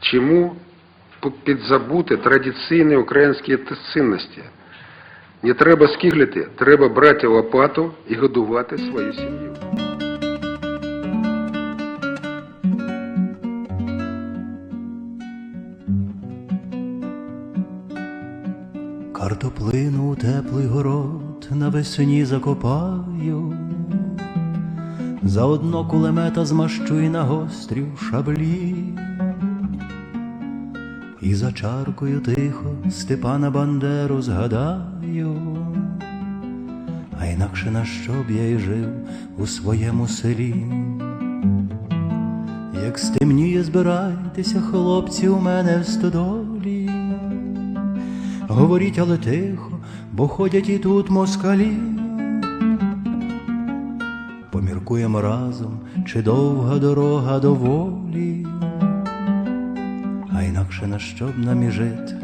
Чому підзабути традиційні українські цінності? Не треба скиглити, треба брати лопату і годувати свою сім'ю. Картоплину у теплий город навесні закопаю, заодно кулемета змащу і на гострі шаблі, і за чаркою тихо Степана Бандеру згадаю, а інакше на що б я й жив у своєму селі. Як стемніє, збирайтеся, хлопці, у мене в стодолі. Говоріть, але тихо, бо ходять і тут москалі. Поміркуємо разом, чи довга дорога до волі, а інакше на що б нам і жити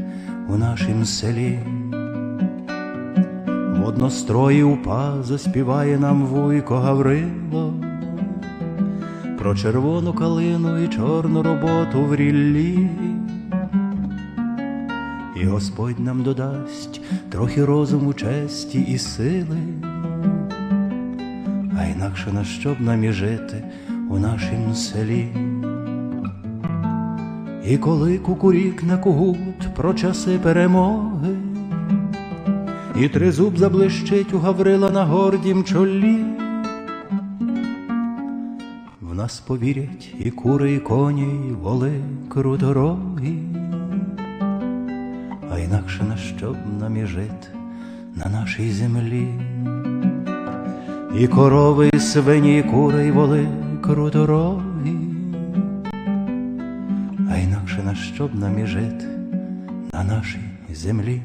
у нашім селі. В однострої упа заспіває нам вуйко Гаврило про червону калину і чорну роботу в ріллі. І Господь нам додасть трохи розуму, честі і сили, а інакше на що б нам і жити у нашім селі. І коли кукурік на кугут про часи перемоги, і тризуб заблищить у Гаврила на гордім чолі, в нас повірять і кури, і коні, і воли круторогі а інакше на що б нам і жити на нашій землі. І корови, і свині, і кури, і воли круторогі, а інакше на що б нам і жити на нашій землі.